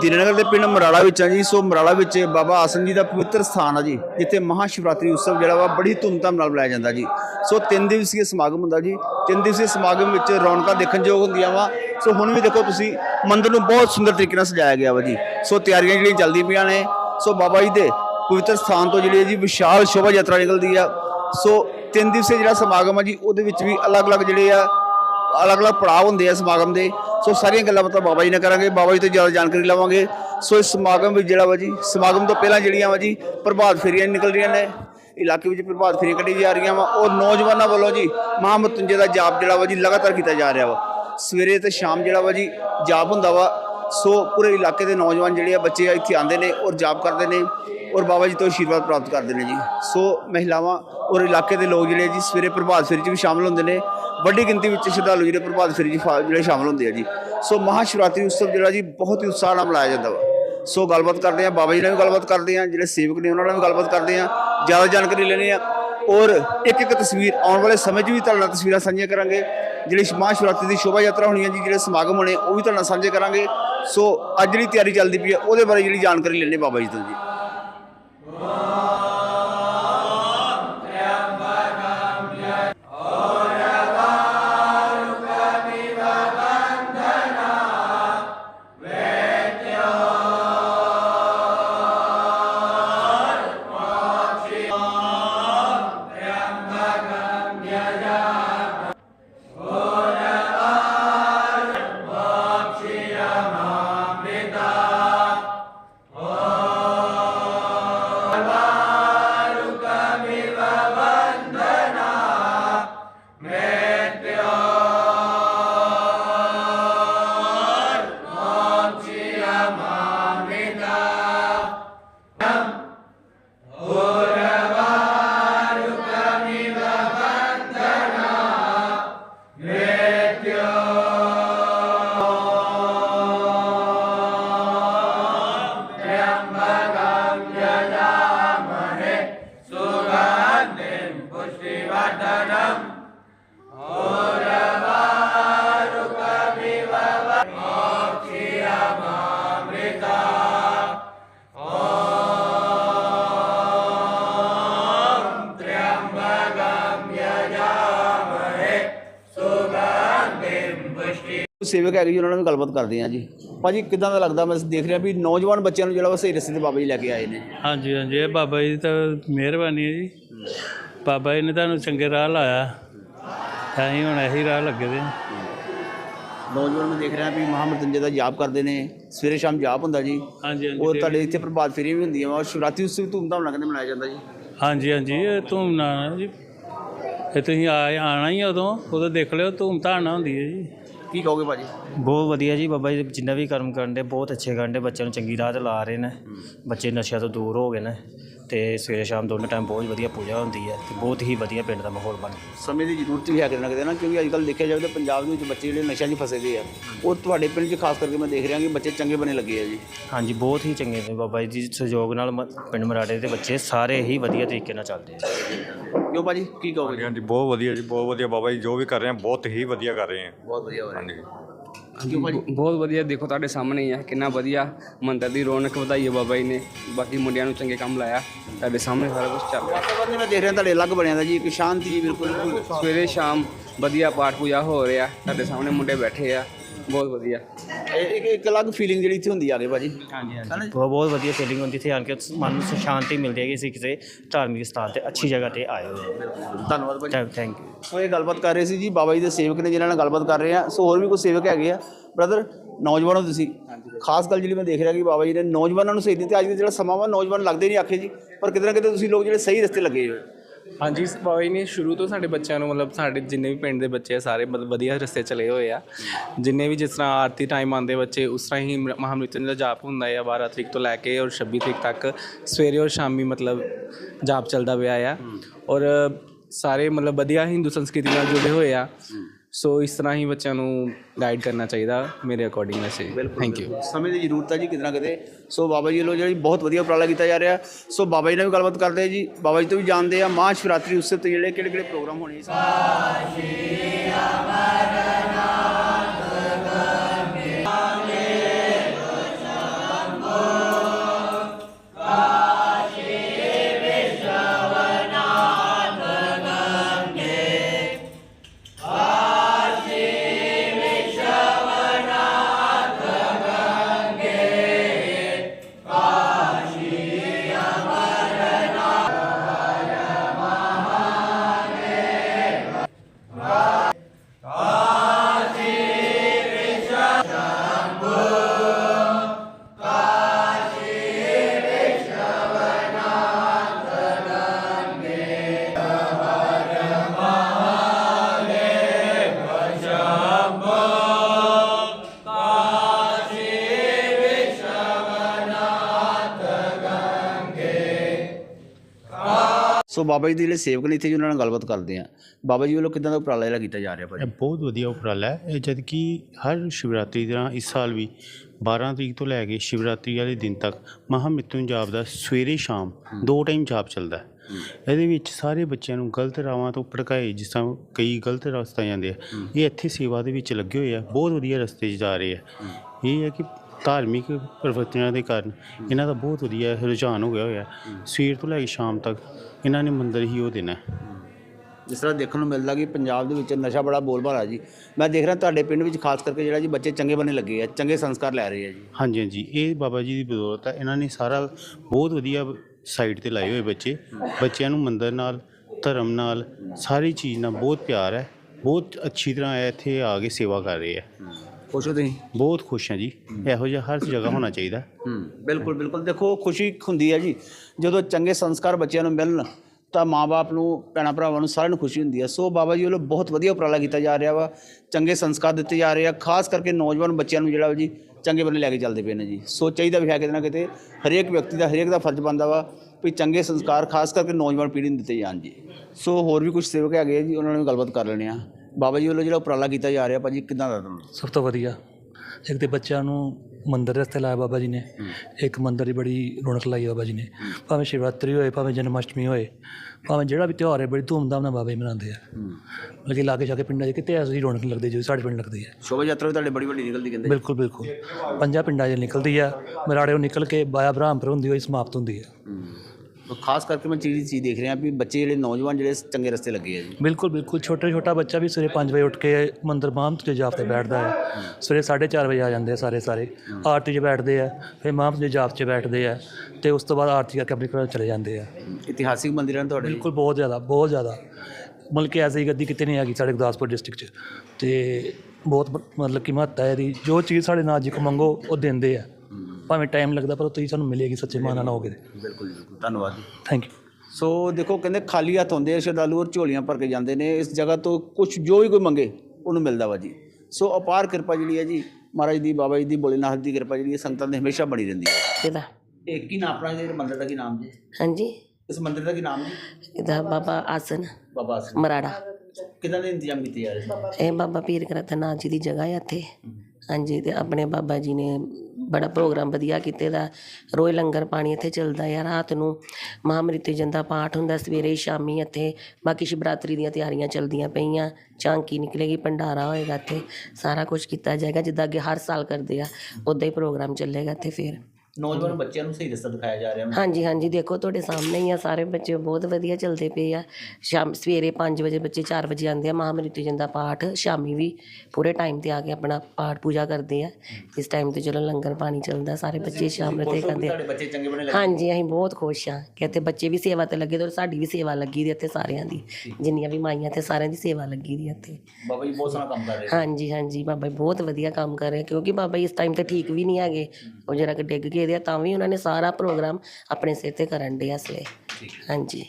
ਦੀਨਾਨਗਰ ਦੇ ਪਿੰਡ ਮਰਾਲਾ ਵਿੱਚ ਆ ਜੀ। ਸੋ ਮਰਾਲਾ ਵਿੱਚ ਬਾਬਾ ਆਸਨ ਜੀ ਦਾ ਪਵਿੱਤਰ ਸਥਾਨ ਆ ਜੀ, ਜਿੱਥੇ ਮਹਾ ਸ਼ਿਵਰਾਤਰੀ ਉਤਸਵ ਜਿਹੜਾ ਵਾ ਬੜੀ ਧੂਮਧਾਮ ਨਾਲ ਮਨਾਇਆ ਜਾਂਦਾ ਜੀ। ਸੋ ਤਿੰਨ ਦਿਵਸੀਏ ਸਮਾਗਮ ਹੁੰਦਾ ਜੀ। ਤਿੰਨ ਦਿਵਸੀ ਸਮਾਗਮ ਵਿੱਚ ਰੌਣਕਾਂ ਦੇਖਣਯੋਗ ਹੁੰਦੀਆਂ ਵਾ। ਸੋ ਹੁਣ ਵੀ ਦੇਖੋ ਤੁਸੀਂ, ਮੰਦਿਰ ਨੂੰ ਬਹੁਤ ਸੁੰਦਰ ਤਰੀਕੇ ਨਾਲ ਸਜਾਇਆ ਗਿਆ ਵਾ ਜੀ। ਸੋ ਤਿਆਰੀਆਂ ਜਿਹੜੀਆਂ ਚੱਲਦੀ ਪਈਆਂ ਨੇ। ਸੋ ਬਾਬਾ ਜੀ ਦੇ ਪਵਿੱਤਰ ਸਥਾਨ ਤੋਂ ਜਿਹੜੀ ਜੀ ਵਿਸ਼ਾਲ ਸ਼ੋਭਾ ਯਾਤਰਾ ਨਿਕਲਦੀ ਆ। ਸੋ ਤਿੰਨ ਦਿਵਸੀ ਜਿਹੜਾ ਸਮਾਗਮ ਆ ਜੀ, ਉਹਦੇ ਵਿੱਚ ਵੀ ਅਲੱਗ-ਅਲੱਗ ਜਿਹੜੇ ਆ, ਅਲੱਗ-ਅਲੱਗ ਪੜਾਅ ਹੁੰਦੇ ਆ ਸਮਾਗਮ ਦੇ। ਸੋ ਸਾਰੀਆਂ ਗੱਲਾਂ ਬਾਤਾਂ ਬਾਬਾ ਜੀ ਨਾਲ ਕਰਾਂਗੇ, ਬਾਬਾ ਜੀ ਤੋਂ ਜ਼ਿਆਦਾ ਜਾਣਕਾਰੀ ਲਵਾਂਗੇ। ਸੋ ਇਸ ਸਮਾਗਮ ਵਿੱਚ ਜਿਹੜਾ ਵਾ ਜੀ, ਸਮਾਗਮ ਤੋਂ ਪਹਿਲਾਂ ਜਿਹੜੀਆਂ ਵਾ ਜੀ, ਪ੍ਰਭਾਤ ਫੇਰੀਆਂ ਨਿਕਲ ਰਹੀਆਂ ਨੇ, ਇਲਾਕੇ ਵਿੱਚ ਪ੍ਰਭਾਤ ਫੇਰੀਆਂ ਕੱਢੀ ਜਾ ਰਹੀਆਂ ਵਾ। ਔਰ ਨੌਜਵਾਨਾਂ ਵੱਲੋਂ ਜੀ ਮਹਾਮਤੁੰਜੇ ਦਾ ਜਾਪ ਜਿਹੜਾ ਵਾ ਜੀ, ਲਗਾਤਾਰ ਕੀਤਾ ਜਾ ਰਿਹਾ ਵਾ। ਸਵੇਰੇ ਤੇ ਸ਼ਾਮ ਜਿਹੜਾ ਵਾ ਜੀ, ਜਾਪ ਹੁੰਦਾ ਵਾ। ਸੋ ਪੂਰੇ ਇਲਾਕੇ ਦੇ ਨੌਜਵਾਨ ਜਿਹੜੇ ਆ, ਬੱਚੇ ਆ, ਇੱਥੇ ਆਉਂਦੇ ਨੇ ਔਰ ਜਾਪ ਕਰਦੇ ਨੇ ਔਰ ਬਾਬਾ ਜੀ ਤੋਂ ਆਸ਼ੀਰਵਾਦ ਪ੍ਰਾਪਤ ਕਰਦੇ ਨੇ ਜੀ। ਸੋ ਮਹਿਲਾਵਾਂ ਔਰ ਇਲਾਕੇ ਦੇ ਲੋਕ ਜਿਹੜੇ ਜੀ, ਸਵੇਰੇ ਪ੍ਰਭਾਤ ਫੇਰੀ 'ਚ ਵੀ ਸ਼ਾਮਲ ਹੁੰਦੇ ਨੇ। ਵੱਡੀ ਗਿਣਤੀ ਵਿੱਚ ਸ਼ਰਧਾਲੂ ਜਿਹੜੇ ਪ੍ਰਭਾਤ ਫੇਰੀ ਜੀ ਫਾ- ਜਿਹੜੇ ਸ਼ਾਮਲ ਹੁੰਦੇ ਆ ਜੀ। ਸੋ ਮਹਾ ਸ਼ਿਵਰਾਤਰੀ ਉਤਸਵ ਜਿਹੜਾ ਜੀ ਬਹੁਤ ਹੀ ਉਤਸ਼ਾਹ ਨਾਲ ਮਨਾਇਆ ਜਾਂਦਾ ਵਾ। ਸੋ ਗੱਲਬਾਤ ਕਰਦੇ ਆ, ਬਾਬਾ ਜੀ ਨਾਲ ਵੀ ਗੱਲਬਾਤ ਕਰਦੇ ਆ, ਜਿਹੜੇ ਸੇਵਕ ਨੇ ਉਹਨਾਂ ਨਾਲ ਵੀ ਗੱਲਬਾਤ ਕਰਦੇ ਆ। ਜ਼ਿਆਦਾ ਜਾਣਕਾਰੀ ਲੈਣੀ ਆ। ਔਰ ਇੱਕ ਇੱਕ ਤਸਵੀਰ ਆਉਣ ਵਾਲੇ ਸਮੇਂ 'ਚ ਵੀ ਤੁਹਾਡੇ ਨਾਲ ਤਸਵੀਰਾਂ ਸਾਂਝੀਆਂ ਕਰਾਂਗੇ। ਜਿਹੜੀ ਮਹਾ ਸ਼ਿਵਰਾਤਰੀ ਦੀ ਸ਼ੋਭਾ ਯਾਤਰਾ ਹੋਣੀ ਹੈ ਜੀ, ਜਿਹੜੇ ਸਮਾਗਮ ਹੋਣੇ, ਉਹ ਵੀ ਤੁਹਾਡੇ ਨਾਲ ਸਾਂਝੇ ਕਰਾਂਗੇ। ਸੋ ਅੱਜ ਜਿਹੜੀ ਤਿਆਰੀ ਚੱਲਦੀ ਪਈ ਹੈ ਉਹਦੇ ਬਾਰੇ ਜਿਹੜੀ ਜਾਣਕਾਰੀ ਲੈਣੀ ਬਾਬਾ ਜੀ ਤੋਂ ਜੀ। ਸੇਵਕ ਹੈਗੇ ਜੀ ਉਹਨਾਂ ਨਾਲ ਵੀ ਗੱਲਬਾਤ ਕਰਦੇ ਆ ਜੀ। ਭਾਜੀ ਕਿਦਾਂ ਦਾ ਲੱਗਦਾ? ਮੈਂ ਦੇਖ ਰਿਹਾ ਵੀ ਨੌਜਵਾਨ ਬੱਚਿਆਂ ਨੂੰ ਜਿਹੜਾ ਵਾ ਸਹੀ ਰਸਤੇ ਤੇ ਬਾਬਾ ਜੀ ਲੈ ਕੇ ਆਏ ਨੇ। ਹਾਂਜੀ ਹਾਂਜੀ ਇਹ ਬਾਬਾ ਜੀ ਦੀ ਤਾਂ ਮਿਹਰਬਾਨੀ ਹੈ ਜੀ। ਬਾਬਾ ਜੀ ਨੇ ਤੁਹਾਨੂੰ ਚੰਗੇ ਰਾਹ ਲਾਇਆ। ਅਸੀਂ ਹੁਣ ਇਹੀ ਰਾਹ ਲੱਗੇ ਦੇ। ਹਾਂ। ਨੌਜਵਾਨ ਨੂੰ ਦੇਖ ਰਿਹਾ ਵੀ ਮਹਾਮਰਤੰਜੇ ਦਾ ਜਾਪ ਕਰਦੇ ਨੇ। ਸਵੇਰੇ ਸ਼ਾਮ ਜਾਪ ਹੁੰਦਾ ਜੀ। ਹਾਂਜੀ ਉਹ ਹਾਂਜੀ ਤੁਹਾਡੇ ਇੱਥੇ ਪ੍ਰਭਾਤ ਫੇਰੀਆਂ ਵੀ ਹੁੰਦੀਆਂ ਵਾ। ਔਰ ਸ਼ਿਵਰਾਤਰੀ ਉਤਸਵ ਧੂਮਧਾਮ ਨਾਲ ਕਹਿੰਦੇ ਮਨਾਇਆ ਜਾਂਦਾ ਜੀ। ਹਾਂਜੀ ਹਾਂਜੀ ਇਹ ਧੂਮ ਨਾਲ ਜੀ। ਇਹ ਤੁਸੀਂ ਆ ਆਣਾ ਹੀ ਆ ਉਦੋਂ। ਉਦੋਂ ਦੇਖ ਲਿਓ ਧੂਮ ਧਾਣਾ ਹੁੰਦੀ ਹੈ ਜੀ। ਕੀ ਕਹੋਗੇ ਭਾਜੀ? ਬਹੁਤ ਵਧੀਆ ਜੀ ਬਾਬਾ ਜੀ ਜਿੰਨਾ ਵੀ ਕਰਮ ਕਰਨ ਦੇ ਬਹੁਤ ਅੱਛੇ ਕਰਨ ਦੇ ਬੱਚਿਆਂ ਨੂੰ ਚੰਗੀ ਰਾਹ ਤੇ ਲਾ ਰਹੇ ਨੇ। ਬੱਚੇ ਨਸ਼ਿਆਂ ਤੋਂ ਦੂਰ ਹੋ ਗਏ ਨੇ ਤੇ ਸਵੇਰੇ ਸ਼ਾਮ ਦੋਨੋਂ ਟਾਈਮ ਬਹੁਤ ਵਧੀਆ ਪੂਜਾ ਹੁੰਦੀ ਹੈ ਤੇ ਬਹੁਤ ਹੀ ਵਧੀਆ ਪਿੰਡ ਦਾ ਮਾਹੌਲ ਬਣ ਗਿਆ। ਸਮੇਂ ਦੀ ਜ਼ਰੂਰਤ ਵੀ ਹੈ ਕਿਤੇ ਨਾ ਕਿਤੇ ਨਾ ਕਿਉਂਕਿ ਅੱਜ ਕੱਲ੍ਹ ਦੇਖਿਆ ਜਾਵੇ ਤਾਂ ਪੰਜਾਬ ਦੇ ਵਿੱਚ ਬੱਚੇ ਜਿਹੜੇ ਨਸ਼ਿਆਂ 'ਚ ਫਸੇ ਹੋਏ ਆ ਉਹ ਤੁਹਾਡੇ ਪਿੰਡ 'ਚ ਖਾਸ ਕਰਕੇ ਮੈਂ ਦੇਖ ਰਿਹਾ ਕਿ ਬੱਚੇ ਚੰਗੇ ਬਣੇ ਲੱਗੇ ਆ ਜੀ। ਹਾਂਜੀ ਬਹੁਤ ਹੀ ਚੰਗੇ ਨੇ ਬਾਬਾ ਜੀ ਦੇ ਸਹਿਯੋਗ ਨਾਲ ਮ- ਪਿੰਡ ਮਰਾੜੇ ਦੇ ਬੱਚੇ ਸਾਰੇ ਹੀ ਵਧੀਆ ਤਰੀਕੇ ਨਾਲ ਚੱਲਦੇ ਆ। ਕਿਉਂ ਭਾਜੀ? ਕੀ ਕਹੋਗੇ? ਹਾਂਜੀ ਹਾਂਜੀ ਬਹੁਤ ਵਧੀਆ ਜੀ ਬਹੁਤ ਵਧੀਆ ਬਾਬਾ ਜੀ ਜੋ ਵੀ ਕਰ ਰਹੇ ਆ ਬਹੁਤ ਹੀ ਵਧੀਆ ਕਰ ਰਹੇ ਆ। ਬਹੁਤ ਵਧੀਆ ਹੋ ਹਾਂਜੀ। ਕਿਉਂ ਭਾਜੀ? ਬਹੁਤ ਵਧੀਆ ਦੇਖੋ ਤੁਹਾਡੇ ਸਾਹਮਣੇ ਹੀ ਹੈ ਕਿੰਨਾ ਵਧੀਆ ਮੰਦਰ ਦੀ ਰੌਣਕ ਵਧਾਈ ਹੈ ਬਾਬਾ ਜੀ ਨੇ। ਬਾਕੀ ਮੁੰਡਿਆਂ ਨੂੰ ਚੰਗੇ ਕੰਮ ਲਾਇਆ ਤੁਹਾਡੇ ਸਾਹਮਣੇ ਸਾਰਾ ਕੁਝ ਚੱਲ ਰਿਹਾ। ਵਾਤਾਵਰਨ ਮੈਂ ਦੇਖ ਰਿਹਾ ਤੁਹਾਡੇ ਅਲੱਗ ਬਣਿਆ ਦਾ ਜੀ ਇੱਕ ਸ਼ਾਂਤੀ ਜੀ ਬਿਲਕੁਲ ਬਿਲਕੁਲ। ਸਵੇਰੇ ਸ਼ਾਮ ਵਧੀਆ ਪਾਠ ਪੂਜਾ ਹੋ ਰਿਹਾ ਤੁਹਾਡੇ ਸਾਹਮਣੇ ਮੁੰਡੇ ਬੈਠੇ ਆ। ਬਹੁਤ ਵਧੀਆ। ਇਹ- ਇੱਕ ਇੱਕ ਅਲੱਗ ਫੀਲਿੰਗ ਜਿਹੜੀ ਇੱਥੇ ਹੁੰਦੀ ਆ ਗਏ ਭਾਜੀ। ਹਾਂਜੀ ਹਾਂਜੀ। ਬਹੁਤ ਬਹੁਤ ਵਧੀਆ ਫੀਲਿੰਗ ਹੁੰਦੀ ਇੱਥੇ ਆਣ ਕੇ। ਮਨ ਨੂੰ ਸ਼ਾਂਤੀ ਮਿਲਦੀ ਹੈ ਕਿ ਅਸੀਂ ਕਿਸੇ ਧਾਰਮਿਕ ਸਥਾਨ ਤੇ ਅੱਛੀ ਜਗ੍ਹਾ ਤੇ ਆਏ ਹੋਏ। ਧੰਨਵਾਦ ਭਾਜੀ। ਹਾਂ ਥੈਂਕ ਯੂ ਸੋ ਇਹ ਗੱਲਬਾਤ ਕਰ ਰਹੇ ਸੀ ਜੀ ਬਾਬਾ ਜੀ ਦੇ ਸੇਵਕ ਨੇ ਜਿਨ੍ਹਾਂ ਨਾਲ ਗੱਲਬਾਤ ਕਰ ਰਹੇ ਆ। ਸੋ ਹੋਰ ਵੀ ਕੋਈ ਸੇਵਕ ਹੈਗੇ ਆ? ਬ੍ਰਦਰ ਨੌਜਵਾਨੋ ਤੁਸੀਂ। ਖਾਸ ਗੱਲ ਜਿਹੜੀ ਮੈਂ ਦੇਖ ਰਿਹਾ ਕਿ ਬਾਬਾ ਜੀ ਨੇ ਨੌਜਵਾਨਾਂ ਨੂੰ ਸਹੀ ਦਿੱਤੀ। ਅੱਜ ਦਾ ਜਿਹੜਾ ਸਮਾਂ ਵਾ ਨੌਜਵਾਨ ਲੱਗਦੇ ਨਹੀਂ ਆਖੇ ਜੀ। ਪਰ ਕਿਤੇ ਨਾ ਕਿਤੇ ਤੁਸੀਂ ਲੋਕ ਜਿਹੜੇ ਸਹੀ ਰਸਤੇ ਲੱਗੇ ਹੋ ਹਾਂਜੀ ਬਾਬਾ ਜੀ ਨੇ ਸ਼ੁਰੂ ਤੋਂ ਸਾਡੇ ਬੱਚਿਆਂ ਨੂੰ ਮਤਲਬ ਸਾਡੇ ਜਿੰਨੇ ਵੀ ਪਿੰਡ ਦੇ ਬੱਚੇ ਆ ਸਾਰੇ ਮਤਲਬ ਵਧੀਆ ਰਸਤੇ ਚਲੇ ਹੋਏ ਆ। ਜਿੰਨੇ ਵੀ ਜਿਸ ਤਰ੍ਹਾਂ ਆਰਤੀ ਟਾਈਮ ਆਉਂਦੇ ਬੱਚੇ ਉਸ ਤਰ੍ਹਾਂ ਹੀ ਮਹਾਮ੍ਰਿਤਨ ਦਾ ਜਾਪ ਹੁੰਦਾ ਹੈ 12 ਤਰੀਕ ਤੋਂ ਲੈ ਕੇ ਔਰ 26 ਤਰੀਕ ਤੱਕ। ਸਵੇਰੇ ਔਰ ਸ਼ਾਮੀ ਮਤਲਬ ਜਾਪ ਚੱਲਦਾ ਪਿਆ ਆ। ਔਰ ਸਾਰੇ ਮਤਲਬ ਵਧੀਆ ਹਿੰਦੂ ਸੰਸਕ੍ਰਿਤੀ ਨਾਲ ਜੁੜੇ ਹੋਏ ਆ। ਸੋ ਇਸ ਤਰ੍ਹਾਂ ਹੀ ਬੱਚਿਆਂ ਨੂੰ ਗਾਈਡ ਕਰਨਾ ਚਾਹੀਦਾ ਮੇਰੇ ਅਕੋਰਡਿੰਗ ਵੈਸੇ। ਥੈਂਕ ਯੂ ਸਮੇਂ ਦੀ ਜ਼ਰੂਰਤ ਹੈ ਜੀ ਕਿਤੇ ਨਾ ਕਿਤੇ। ਸੋ ਬਾਬਾ ਜੀ ਵੱਲੋਂ ਜਿਹੜੀ ਬਹੁਤ ਵਧੀਆ ਉਪਰਾਲਾ ਕੀਤਾ ਜਾ ਰਿਹਾ। ਸੋ ਬਾਬਾ ਜੀ ਨਾਲ ਵੀ ਗੱਲਬਾਤ ਕਰਦੇ ਆ ਜੀ। ਬਾਬਾ ਜੀ ਤੋਂ ਵੀ ਜਾਣਦੇ ਆ। ਮਹਾਂ ਸ਼ਿਵਰਾਤਰੀ ਉਤਸਵ ਤੇ ਜਿਹੜੇ ਕਿਹੜੇ ਕਿਹੜੇ ਪ੍ਰੋਗਰਾਮ ਹੋਣੇ ਇਸ ਸੋ ਬਾਬਾ ਜੀ ਦੇ ਜਿਹੜੇ ਸੇਵਕ ਨੇ ਇੱਥੇ ਜੀ ਉਹਨਾਂ ਨਾਲ ਗੱਲਬਾਤ ਕਰਦੇ ਆ ਬਾਬਾ ਜੀ ਵੱਲੋਂ ਕਿਦਾਂ ਦਾ ਉਪਰਾਲਾ ਜਿਹੜਾ ਕੀਤਾ ਜਾ ਰਿਹਾ ਭਾਜੀ? ਇਹ ਬਹੁਤ ਵਧੀਆ ਉਪਰਾਲਾ ਹੈ। ਜਦ ਕਿ ਹਰ ਸ਼ਿਵਰਾਤਰੀ ਦੀ ਇਸ ਸਾਲ ਵੀ 12 ਤਰੀਕ ਤੋਂ ਲੈ ਕੇ ਸ਼ਿਵਰਾਤਰੀ ਵਾਲੇ ਦਿਨ ਤੱਕ ਮਹਾਮ੍ਰਿਤਯੁੰਜੈ ਜਾਪ ਦਾ ਸਵੇਰੇ ਸ਼ਾਮ ਦੋ ਟਾਈਮ ਜਾਪ ਚੱਲਦਾ ਹੈ। ਇਹਦੇ ਵਿੱਚ ਸਾਰੇ ਬੱਚਿਆਂ ਨੂੰ ਗਲਤ ਰਾਵਾਂ ਤੋਂ ਭੜਕਾਏ ਜਿਸ ਤਰ੍ਹਾਂ ਕਈ ਗਲਤ ਰਸਤਾ ਜਾਂਦੇ ਆ। ਇਹ ਇੱਥੇ ਸੇਵਾ ਦੇ ਵਿੱਚ ਲੱਗੇ ਹੋਏ ਆ। ਬਹੁਤ ਵਧੀਆ ਰਸਤੇ 'ਚ ਜਾ ਰਹੇ ਆ। ਇਹ ਹੈ ਕਿ ਧਾਰਮਿਕ ਪ੍ਰਵਚਨਾਂ ਦੇ ਕਾਰਨ ਇਹਨਾਂ ਦਾ ਬਹੁਤ ਵਧੀਆ ਰੁਝਾਨ ਹੋ ਗਿਆ ਹੋਇਆ। ਸਵੇਰ ਤੋਂ ਲੈ ਕੇ ਸ਼ਾਮ ਤੱਕ ਇਹਨਾਂ ਨੇ ਮੰਦਰ ਹੀ ਉਹ ਦੇਣਾ। ਜਿਸ ਤਰ੍ਹਾਂ ਦੇਖਣ ਨੂੰ ਮਿਲਦਾ ਕਿ ਪੰਜਾਬ ਦੇ ਵਿੱਚ ਨਸ਼ਾ ਬੜਾ ਬੋਲਬਾਲਾ ਜੀ। ਮੈਂ ਦੇਖ ਰਿਹਾ ਤੁਹਾਡੇ ਪਿੰਡ ਵਿੱਚ ਖਾਸ ਕਰਕੇ ਜਿਹੜਾ ਜੀ ਬੱਚੇ ਚੰਗੇ ਬਣੇ ਲੱਗੇ ਆ ਚੰਗੇ ਸੰਸਕਾਰ ਲੈ ਰਹੇ ਆ ਜੀ। ਹਾਂਜੀ ਹਾਂਜੀ। ਇਹ ਬਾਬਾ ਜੀ ਦੀ ਬਦੌਲਤ ਹੈ ਇਹਨਾਂ ਨੇ ਸਾਰਾ ਬਹੁਤ ਵਧੀਆ ਸਾਈਡ ਤੇ ਲਾਏ ਹੋਏ ਬੱਚੇ। ਬੱਚਿਆਂ ਨੂੰ ਮੰਦਰ ਨਾਲ ਧਰਮ ਨਾਲ ਸਾਰੀ ਚੀਜ਼ ਨਾਲ ਬਹੁਤ ਪਿਆਰ ਹੈ। ਬਹੁਤ ਅੱਛੀ ਤਰ੍ਹਾਂ ਇੱਥੇ ਆ ਕੇ ਸੇਵਾ ਕਰ ਰਹੇ ਆ। ਖੁਸ਼ ਹੋ ਤੁਸੀਂ? ਬਹੁਤ ਖੁਸ਼ ਹਾਂ ਜੀ। ਇਹੋ ਜਿਹਾ ਹਰ ਜਗ੍ਹਾ ਹੋਣਾ ਚਾਹੀਦਾ। ਹੂੰ ਬਿਲਕੁਲ ਬਿਲਕੁਲ। ਦੇਖੋ ਖੁਸ਼ੀ ਹੁੰਦੀ ਹੈ ਜੀ। ਜਦੋਂ ਚੰਗੇ ਸੰਸਕਾਰ ਬੱਚਿਆਂ ਨੂੰ ਮਿਲਣ ਤਾਂ ਮਾਪੇ ਨੂੰ ਭੈਣਾਂ ਭਰਾਵਾਂ ਨੂੰ ਸਾਰਿਆਂ ਨੂੰ ਖੁਸ਼ੀ ਹੁੰਦੀ ਹੈ। ਸੋ ਬਾਬਾ ਜੀ ਵੱਲੋਂ ਬਹੁਤ ਵਧੀਆ ਉਪਰਾਲਾ ਕੀਤਾ ਜਾ ਰਿਹਾ ਵਾ। ਚੰਗੇ ਸੰਸਕਾਰ ਦਿੱਤੇ ਜਾ ਰਹੇ ਆ। ਖਾਸ ਕਰਕੇ ਨੌਜਵਾਨ ਬੱਚਿਆਂ ਨੂੰ ਜਿਹੜਾ ਜੀ ਚੰਗੇ ਬੰਨੇ ਲੈ ਕੇ ਚੱਲਦੇ ਪਏ ਨੇ ਜੀ। ਸੋ ਚਾਹੀਦਾ ਵੀ ਹੈ ਕਿਤੇ ਨਾ ਕਿਤੇ ਹਰੇਕ ਵਿਅਕਤੀ ਦਾ ਹਰੇਕ ਦਾ ਫਰਜ਼ ਬਣਦਾ ਵਾ ਵੀ ਚੰਗੇ ਸੰਸਕਾਰ ਖਾਸ ਕਰਕੇ ਨੌਜਵਾਨ ਪੀੜ੍ਹੀ ਨੂੰ ਦਿੱਤੇ ਜਾਣ ਜੀ। ਸੋ ਹੋਰ ਵੀ ਕੁਝ ਸੇਵਕ ਹੈਗੇ ਆ ਜੀ ਉਹਨਾਂ ਨਾਲ ਵੀ ਗੱਲਬਾਤ ਕਰ ਲੈਣੇ ਆ ਬਾਬਾ ਜੀ ਵੱਲੋਂ ਜਿਹੜਾ ਉਪਰਾਲਾ ਕੀਤਾ ਜਾ ਰਿਹਾ ਭਾਜੀ ਕਿਦਾਂ ਦਾ ਤੁਹਾਨੂੰ? ਸਭ ਤੋਂ ਵਧੀਆ। ਇੱਕ ਤੇ ਬੱਚਿਆਂ ਨੂੰ ਮੰਦਰ ਦੇ ਰਸਤੇ ਲਾਇਆ ਬਾਬਾ ਜੀ ਨੇ। ਇੱਕ ਮੰਦਰ ਦੀ ਬੜੀ ਰੌਣਕ ਲਾਈ ਬਾਬਾ ਜੀ ਨੇ। ਭਾਵੇਂ ਸ਼ਿਵਰਾਤਰੀ ਹੋਏ ਭਾਵੇਂ ਜਨਮ ਅਸ਼ਟਮੀ ਹੋਏ ਭਾਵੇਂ ਜਿਹੜਾ ਵੀ ਤਿਉਹਾਰ ਹੈ ਬੜੀ ਧੂਮਧਾਮ ਨਾਲ ਬਾਬਾ ਜੀ ਮਨਾਉਂਦੇ ਆ। ਮਤਲਬ ਕਿ ਲਾਗੇ ਜਾ ਕੇ ਪਿੰਡਾਂ 'ਚ ਕਿਤੇ ਐਸੀ ਰੌਣਕ ਨਹੀਂ ਲੱਗਦੀ ਜੋ ਸਾਡੇ ਪਿੰਡ ਲੱਗਦੀ ਹੈ। ਸ਼ੋਭਾ ਯਾਤਰਾ ਵੀ ਤੁਹਾਡੇ ਬੜੀ ਵੱਡੀ ਨਿਕਲਦੀ ਕਹਿੰਦੇ। ਬਿਲਕੁਲ ਬਿਲਕੁਲ। ਪੰਜਾਂ ਪਿੰਡਾਂ 'ਚ ਨਿਕਲਦੀ ਆ। ਮਰਾੜਿਓ ਨਿਕਲ ਕੇ ਬਾਇਆ ਬ੍ਰਹਮਪੁਰ ਹੁੰਦੀ ਹੋਈ ਸਮਾਪਤ ਹੁੰਦੀ ਹੈ। ਖਾਸ ਕਰਕੇ ਮੈਂ ਚੀਜ਼ ਚੀਜ਼ ਦੇਖ ਰਿਹਾ ਵੀ ਬੱਚੇ ਜਿਹੜੇ ਨੌਜਵਾਨ ਜਿਹੜੇ ਚੰਗੇ ਰਸਤੇ ਲੱਗੇ ਆ ਜੀ। ਬਿਲਕੁਲ ਬਿਲਕੁਲ। ਛੋਟੇ ਛੋਟਾ ਬੱਚਾ ਵੀ ਸਵੇਰੇ 5 ਵਜੇ ਉੱਠ ਕੇ ਮੰਦਰ ਮਾਮ ਤੇ ਜਾਪ ਤੇ ਬੈਠਦਾ ਹੈ। ਸਵੇਰੇ 4:30 ਵਜੇ ਆ ਜਾਂਦੇ ਆ ਸਾਰੇ ਸਾਰੇ। ਆਰਤੀ 'ਚ ਬੈਠਦੇ ਆ ਫਿਰ ਮਾਮ ਤੇ ਜਾਪ 'ਚ ਬੈਠਦੇ ਆ ਤੇ ਉਸ ਤੋਂ ਬਾਅਦ ਆਰਤੀ ਕਰਕੇ ਆਪਣੇ ਘਰ ਚਲੇ ਜਾਂਦੇ ਆ। ਇਤਿਹਾਸਿਕ ਮੰਦਿਰਾਂ ਨੇ ਤੁਹਾਡੇ। ਬਿਲਕੁਲ ਬਹੁਤ ਜ਼ਿਆਦਾ ਬਹੁਤ ਜ਼ਿਆਦਾ। ਮਤਲਬ ਕਿ ਐਸੀ ਗੱਦੀ ਕਿਤੇ ਨਹੀਂ ਹੈਗੀ ਸਾਡੇ ਗੁਰਦਾਸਪੁਰ ਡਿਸਟ੍ਰਿਕਟ 'ਚ ਤੇ ਬਹੁਤ ਮਤਲਬ ਕਿ ਮਹੱਤਤਾ ਹੈ ਇਹਦੀ। ਜੋ ਚੀਜ਼ ਸਾਡੇ ਨਾਲ ਜਿੱਕ ਮੰਗੋ ਉਹ ਦਿੰਦੇ ਆ। ਭਾਵੇਂ ਟਾਈਮ ਲੱਗਦਾ ਪਰ ਉਹ ਤੁਸੀਂ ਸਾਨੂੰ ਮਿਲੇਗੀ ਸੱਚੇ ਮਨ ਨਾਲ ਹੋਗੇ ਬਿਲਕੁਲ ਜੀ, ਬਿਲਕੁਲ। ਧੰਨਵਾਦ ਜੀ। ਥੈਂਕ ਯੂ ਸੋ ਦੇਖੋ ਕਹਿੰਦੇ ਖਾਲੀ ਹੱਥ ਹੁੰਦੇ ਆ ਸ਼ਰਧਾਲੂ ਔਰ ਝੋਲੀਆਂ ਭਰ ਕੇ ਜਾਂਦੇ ਨੇ। ਇਸ ਜਗ੍ਹਾ ਤੋਂ ਕੁਝ ਜੋ ਵੀ ਕੋਈ ਮੰਗੇ ਉਹਨੂੰ ਮਿਲਦਾ ਵਾ ਜੀ। ਸੋ ਅਪਾਰ ਕਿਰਪਾ ਜਿਹੜੀ ਹੈ ਜੀ ਮਹਾਰਾਜ ਦੀ ਬਾਬਾ ਜੀ ਦੀ ਭੋਲੇਨਾਥ ਦੀ ਕਿਰਪਾ ਜਿਹੜੀ ਹੈ ਸੰਗਤਾਂ ਦੇ ਹਮੇਸ਼ਾ ਬਣੀ ਰਹਿੰਦੀ ਹੈ। ਇਹਦਾ ਇਹ ਕੀ ਨਾਮ ਆਪਣਾ ਜਿਹੜੇ ਮੰਦਿਰ ਦਾ ਕੀ ਨਾਮ ਜੀ? ਹਾਂਜੀ। ਇਸ ਮੰਦਿਰ ਦਾ ਕੀ ਨਾਮ ਜੀ? ਇਹਦਾ ਬਾਬਾ ਆਸਨ। ਬਾਬਾ ਸਿੰਘ ਮਰਾੜਾ। ਕਿਦਾਂ ਦੇ ਇੰਤਜ਼ਾਮ ਕੀਤੇ ਜਾ ਰਹੇ ਸੀ? ਇਹ ਬਾਬਾ ਪੀਰ ਕਰਤਨਾਥ ਜੀ ਦੀ ਜਗ੍ਹਾ ਹੈ ਇੱਥੇ। ਹਾਂਜੀ ਤੇ ਆਪਣੇ ਬਾਬਾ ਜੀ ਨੇ ਬੜਾ ਪ੍ਰੋਗਰਾਮ ਵਧੀਆ ਕੀਤੇ ਦਾ। ਰੋਜ਼ ਲੰਗਰ ਪਾਣੀ ਇੱਥੇ ਚੱਲਦਾ ਆ, ਰਾਤ ਨੂੰ ਮਹਾਮ੍ਰਿਤਯੁੰਜੈ ਦਾ ਪਾਠ ਹੁੰਦਾ, ਸਵੇਰੇ ਸ਼ਾਮੀ ਇੱਥੇ ਬਾਕੀ ਸ਼ਿਵਰਾਤਰੀ ਦੀਆਂ ਤਿਆਰੀਆਂ ਚੱਲਦੀਆਂ ਪਈਆਂ ਝਾਂਕੀ ਨਿਕਲੇਗੀ, ਭੰਡਾਰਾ ਹੋਏਗਾ ਇੱਥੇ, ਸਾਰਾ ਕੁਝ ਕੀਤਾ ਜਾਏਗਾ, ਜਿੱਦਾਂ ਅੱਗੇ ਹਰ ਸਾਲ ਕਰਦੇ ਆ ਉਦਾਂ ਹੀ ਪ੍ਰੋਗਰਾਮ ਚੱਲੇਗਾ ਇੱਥੇ ਫਿਰ। ਨੌਜਵਾਨ ਬੱਚਿਆਂ ਨੂੰ ਸਹੀ ਰਸਤਾ ਦਿਖਾਇਆ ਜਾ ਰਿਹਾ ਹੈ। ਹਾਂਜੀ ਹਾਂਜੀ। ਦੇਖੋ ਤੁਹਾਡੇ ਸਾਹਮਣੇ ਹੀ ਆ ਸਾਰੇ ਬੱਚੇ ਬਹੁਤ ਵਧੀਆ ਚੱਲਦੇ ਪਏ ਆ। ਸ਼ਾਮ ਸਵੇਰੇ 5 ਵਜੇ ਬੱਚੇ 4 ਵਜੇ ਆਉਂਦੇ ਆ ਮਹਾਮ੍ਰਿਤਯੁੰਜੈ ਦਾ ਪਾਠ। ਸ਼ਾਮੀ ਵੀ ਪੂਰੇ ਟਾਈਮ ਤੇ ਆ ਕੇ ਆਪਣਾ ਪਾਠ ਪੂਜਾ ਕਰਦੇ ਆ। ਇਸ ਟਾਈਮ ਤੇ ਚਲੋ ਲੰਗਰ ਪਾਣੀ ਚੱਲਦਾ ਸਾਰੇ ਬੱਚੇ ਸ਼ਾਮ ਨੂੰ ਤੇ ਕਰਦੇ ਆ। ਤੁਹਾਡੇ ਬੱਚੇ ਚੰਗੇ ਬਣੇ ਹਾਂਜੀ ਅਸੀਂ ਬਹੁਤ ਖੁਸ਼ ਹਾਂ ਕਿ ਇੱਥੇ ਬੱਚੇ ਵੀ ਸੇਵਾ ਤੇ ਲੱਗੇ ਤੇ ਸਾਡੀ ਵੀ ਸੇਵਾ ਲੱਗੀ ਦੀ ਇੱਥੇ ਸਾਰਿਆਂ ਦੀ। ਜਿੰਨੀਆਂ ਵੀ ਮਾਈਆਂ ਤੇ ਸਾਰਿਆਂ ਦੀ ਸੇਵਾ ਲੱਗੀ ਦੀ ਇੱਥੇ। ਬਾਬਾ ਜੀ ਬਹੁਤ ਸੋਹਣਾ ਕੰਮ ਕਰ ਰਹੇ ਹਾਂਜੀ ਹਾਂਜੀ। ਬਾਬਾ ਜੀ ਬਹੁਤ ਵਧੀਆ ਕੰਮ ਕਰ ਰਹੇ ਕਿਉਂਕਿ ਬਾਬਾ ਜੀ ਇਸ ਟਾਈਮ ਤੇ ਠੀਕ ਵੀ ਨਹੀਂ ਹੈਗੇ। ਉਹ ਜਰਾ ਕਿ ਡਿੱਗ ਗਏ ਦੇ ਆ, ਤਾਂ ਵੀ ਉਹਨਾਂ ਨੇ ਸਾਰਾ ਪ੍ਰੋਗਰਾਮ ਆਪਣੇ ਸਿਰ ਤੇ ਕਰਨ ਦੇ ਅਸਲੇ ਹਾਂਜੀ।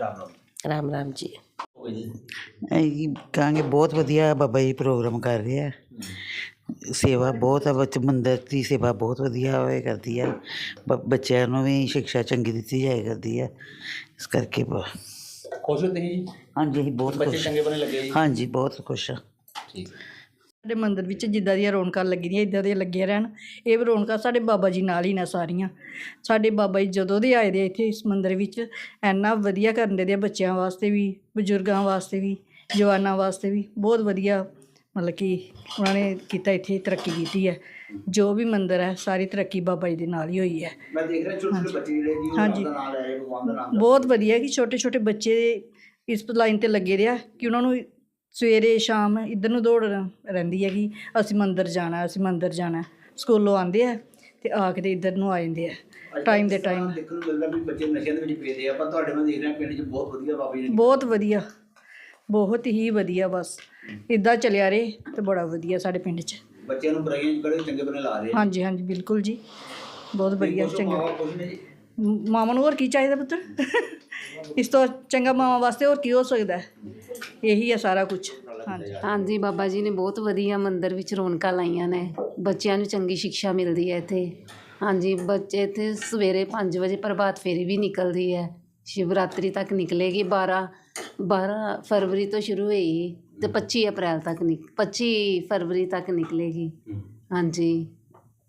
ਰਾਮ ਰਾਮ ਰਾਮ ਰਾਮ ਜੀ। ਹੋ ਗਏ ਜੀ? ਅਸੀਂ ਕਹਾਂਗੇ ਬਹੁਤ ਵਧੀਆ ਬਾਬਾ ਜੀ ਪ੍ਰੋਗਰਾਮ ਕਰ ਰਹੇ ਆ। ਸੇਵਾ ਬਹੁਤ ਆ ਬੱਚ ਮੰਦਰ ਦੀ ਸੇਵਾ ਬਹੁਤ ਵਧੀਆ ਹੋਏ ਕਰਦੀ ਆ। ਬ- ਬੱਚਿਆਂ ਨੂੰ ਵੀ ਸਿੱਖਿਆ ਚੰਗੀ ਦਿੱਤੀ ਜਾਏ ਕਰਦੀ ਆ। ਇਸ ਕਰਕੇ ਬ- ਖੁਸ਼ ਹੋ ਤੁਸੀਂ ਜੀ? ਹਾਂਜੀ ਅਸੀਂ ਬਹੁਤ ਬੱਚੇ ਖੁਸ਼। ਚੰਗੇ ਬਣੇ ਲੱਗੇ ਜੀ। ਹਾਂਜੀ ਬਹੁਤ ਖੁਸ਼ ਆ। ਠੀਕ। ਸਾਡੇ ਮੰਦਿਰ ਵਿੱਚ ਜਿੱਦਾਂ ਦੀਆਂ ਰੌਣਕਾਂ ਲੱਗੀਆਂ ਇਦਾਂ ਦੀਆਂ ਲੱਗੀਆਂ ਰਹਿਣ। ਇਹ ਵੀ ਰੌਣਕਾਂ ਸਾਡੇ ਬਾਬਾ ਜੀ ਨਾਲ ਹੀ ਨੇ ਸਾਰੀਆਂ। ਸਾਡੇ ਬਾਬਾ ਜੀ ਜਦੋਂ ਦੇ ਆਏ ਦੇ ਇੱਥੇ ਇਸ ਮੰਦਿਰ ਵਿੱਚ ਇੰਨਾ ਵਧੀਆ ਕਰਨ ਦੇ ਬੱਚਿਆਂ ਵਾਸਤੇ ਵੀ ਬਜ਼ੁਰਗਾਂ ਵਾਸਤੇ ਵੀ ਜਵਾਨਾਂ ਵਾਸਤੇ ਵੀ ਬਹੁਤ ਵਧੀਆ ਮਤਲਬ ਕਿ ਉਹਨਾਂ ਨੇ ਕੀਤਾ ਇੱਥੇ ਤਰੱਕੀ ਕੀਤੀ ਹੈ। ਜੋ ਵੀ ਮੰਦਿਰ ਹੈ ਸਾਰੀ ਤਰੱਕੀ ਬਾਬਾ ਜੀ ਦੇ ਨਾਲ ਹੀ ਹੋਈ ਹੈ। ਮੈਂ ਦੇਖ ਰਿਹਾ ਛੋਟੇ ਛੋਟੇ ਬੱਚੇ ਜਿਹੜੇ ਜੀ ਦਾ ਰਹੇ ਭਗਵਾਨ ਦਾ ਨਾਮ ਬਹੁਤ ਵਧੀਆ ਕਿ ਛੋਟੇ ਛੋਟੇ ਬੱਚੇ ਇਸ ਲਾਈਨ ਤੇ ਲੱਗੇ ਆ ਕਿ ਉਹਨਾਂ ਨੂੰ ਸਵੇਰੇ ਸ਼ਾਮ ਇੱਧਰ ਨੂੰ ਦੌੜ ਰਹਿੰਦੀ ਹੈ ਕਿ ਅਸੀਂ ਮੰਦਿਰ ਜਾਣਾ ਅਸੀਂ ਮੰਦਿਰ ਜਾਣਾ। ਸਕੂਲੋਂ ਆਉਂਦੇ ਆ ਤੇ ਆ ਕੇ ਤੇ ਇੱਧਰ ਨੂੰ ਆ ਜਾਂਦੇ ਆ। ਟਾਈਮ ਦੇ ਟਾਈਮ ਦੇਖਣ ਨੂੰ ਮਿਲਦਾ ਵੀ ਬੱਚੇ ਨਸ਼ਿਆਂ ਦੇ ਵਿੱਚ ਪਏ ਆ ਪਰ ਤੁਹਾਡੇ ਮੈਂ ਦੇਖ ਰਿਹਾ ਪਿੰਡ 'ਚ ਬਹੁਤ ਵਧੀਆ ਬਾਬਾ ਜੀ ਨੇ ਬਹੁਤ ਵਧੀਆ ਬਹੁਤ ਹੀ ਵਧੀਆ ਬਸ। ਇਦਾਂ ਚੱਲਿਆ ਰਹੇ ਤੇ ਬੜਾ ਵਧੀਆ ਸਾਡੇ ਪਿੰਡ 'ਚ। ਬੱਚਿਆਂ ਨੂੰ ਬੁਰਾਈਆਂ 'ਚ ਕਿਹੜੇ ਚੰਗੇ ਬਣੇ ਲਾ ਰਹੇ ਹਾਂਜੀ ਹਾਂਜੀ ਬਿਲਕੁਲ ਜੀ। ਬਹੁਤ ਵਧੀਆ ਚੰਗਾ। ਮਾਵਾ ਖੁਸ਼ ਨੇ ਹੋਰ ਕੀ ਚਾਹੀਦਾ ਪੁੱਤਰ? ਇਸ ਤੋਂ ਚੰਗਾ ਮਾਵਾਂ ਵਾਸਤੇ ਹੋਰ ਕੀ ਹੋ ਸਕਦਾ? ਹੈ? ਇਹੀ ਹੈ ਸਾਰਾ ਕੁਝ। ਹਾਂਜੀ। ਹਾਂਜੀ ਬਾਬਾ ਜੀ ਨੇ ਬਹੁਤ ਵਧੀਆ ਮੰਦਿਰ ਵਿੱਚ ਰੌਣਕਾਂ ਲਾਈਆਂ ਨੇ। ਬੱਚਿਆਂ ਨੂੰ ਚੰਗੀ ਸਿੱਖਿਆ ਮਿਲਦੀ ਹੈ ਇੱਥੇ। ਹਾਂਜੀ ਬੱਚੇ ਇੱਥੇ ਸਵੇਰੇ 5 ਵਜੇ ਪ੍ਰਭਾਤ ਫੇਰੀ ਵੀ ਨਿਕਲਦੀ ਹੈ। ਸ਼ਿਵਰਾਤਰੀ ਤੱਕ ਨਿਕਲੇਗੀ 12 12 ਫਰਵਰੀ ਤੋਂ ਸ਼ੁਰੂ ਹੋਈ ਤੇ 25 ਅਪ੍ਰੈਲ ਤੱਕ ਨਿਕ 25 ਫਰਵਰੀ ਤੱਕ ਨਿਕਲੇਗੀ। ਹਾਂਜੀ।